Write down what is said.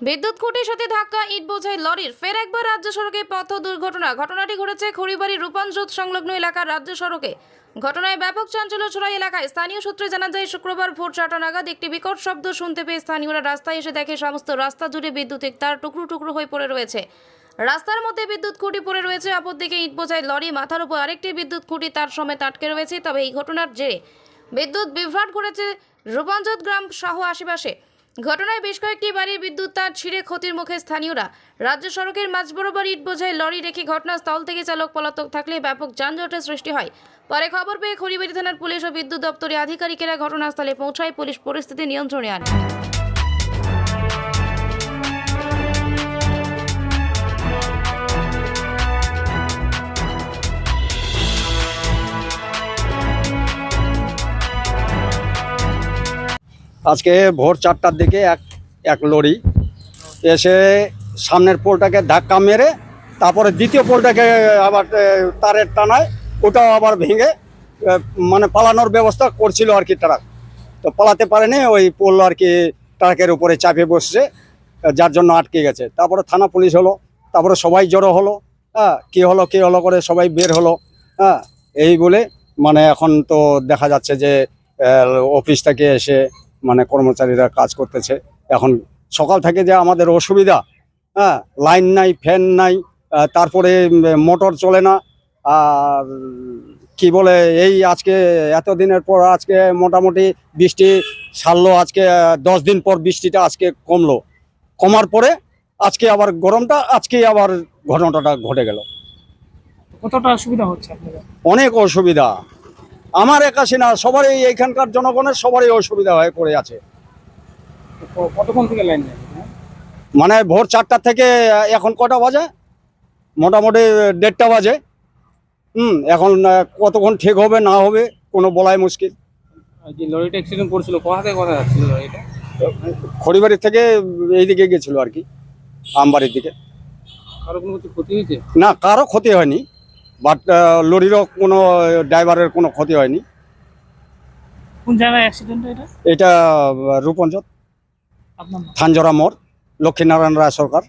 বিদ্যুৎ খুঁটির সাথে ধাক্কা, ইট বোঝাই লরির। ফের একবার রাজ্য সড়কে পথ দুর্ঘটনা। ঘটনাটি ঘটেছে খড়িবাড়ি রূপাঞ্জোত সংলগ্ন এলাকার রাজ্য সড়কে। ঘটনায় ব্যাপক চাঞ্চল্য ছড়াই এলাকায়। স্থানীয় সূত্রে জানা যায়, শুক্রবার ভোর চারটা নাগাদ একটি বিকট শব্দ শুনতে পেয়ে স্থানীয়রা রাস্তায় এসে দেখে সমস্ত রাস্তা জুড়ে বিদ্যুতিক তার টুকরো টুকরো হয়ে পড়ে রয়েছে। রাস্তার মধ্যে বিদ্যুৎ খুঁটি পড়ে রয়েছে। অপরদিকে ইট বোঝাই লরি, মাথার উপর আরেকটি বিদ্যুৎ খুঁটি, তার সমেত আটকে রয়েছে। তবে এই ঘটনার জেরে বিদ্যুৎ বিভ্রাট করেছে রূপাঞ্জত গ্রাম সহ আশেপাশে। ঘটনায় বেশ কয়েকটি বাড়ির বিদ্যুৎ তার ছিঁড়ে ক্ষতির মুখে স্থানীয়রা। রাজ্য সড়কের মাঝ বরাবর ইট বোঝায় লরি রেখে ঘটনাস্থল থেকে চালক পলাতক থাকলে ব্যাপক যানজটের সৃষ্টি হয়। পরে খবর পেয়ে খড়িবাড়ি থানার পুলিশ ও বিদ্যুৎ দপ্তরের আধিকারিকেরা ঘটনাস্থলে পৌঁছায়। পুলিশ পরিস্থিতি নিয়ন্ত্রণে আনে। আজকে ভোর চারটার দিকে এক এক লরি এসে সামনের পোলটাকে ধাক্কা মেরে তারপরে দ্বিতীয় পোলটাকে আবার তারের টানায় ওটাও আবার ভেঙে মানে পালানোর ব্যবস্থা করছিল আর কি ট্রাক। তো পালাতে পারেনি, ওই পোল আর কি ট্রাকের উপরে চাপে বসছে যার জন্য আটকে গেছে। তারপরে থানা পুলিশ হলো, তারপরে সবাই জড়ো হলো হ্যাঁ কী হলো কী হলো করে সবাই বের হলো হ্যাঁ এই বলে মানে এখন তো দেখা যাচ্ছে যে অফিস থেকে এসে মানে কর্মচারীরা কাজ করতেছে। এখন সকাল থেকে যে আমাদের অসুবিধা হ্যাঁ লাইন নাই ফ্যান নাই তারপরে মোটর চলে না আর কি বলে এই আজকে এতদিনের পর আজকে মোটামুটি বৃষ্টি ছাড়লো আজকে দশ দিন পর বৃষ্টিটা আজকে কমলো। কমার পরে আজকে আবার গরমটা আজকে আবার ঘটনাটা ঘটে গেল। কতটা অসুবিধা হচ্ছে অনেক অসুবিধা। আমার একাশি না সবারই এইখানকার জনগণের সবারই অসুবিধা হয়ে পড়ে আছে। কতক্ষণ থেকে লাইন মানে ভোর চারটা থেকে এখন কটা বাজে? মোটামুটি দেড়টা বাজে। হুম এখন কতক্ষণ ঠিক হবে না হবে কোনো বলাই মুশকিল। যে লরিটা অ্যাক্সিডেন্ট করেছিল কোথা থেকে কোথায় যাচ্ছিল লরিটা? খড়িবাড়ি থেকে এইদিকে গেছিল আর কি আমবাড়ির দিকে। কারও কোনো ক্ষতি হয়েছে? না কারও ক্ষতি হয়নি। বাট লরিরও কোনো ড্রাইভারের কোনো ক্ষতি হয়নি। কোন জায়গায় অ্যাক্সিডেন্ট এটা? এটা রূপঞ্জত থানজরা মোড় লক্ষ্মীনারায়ণ রায় সরকার।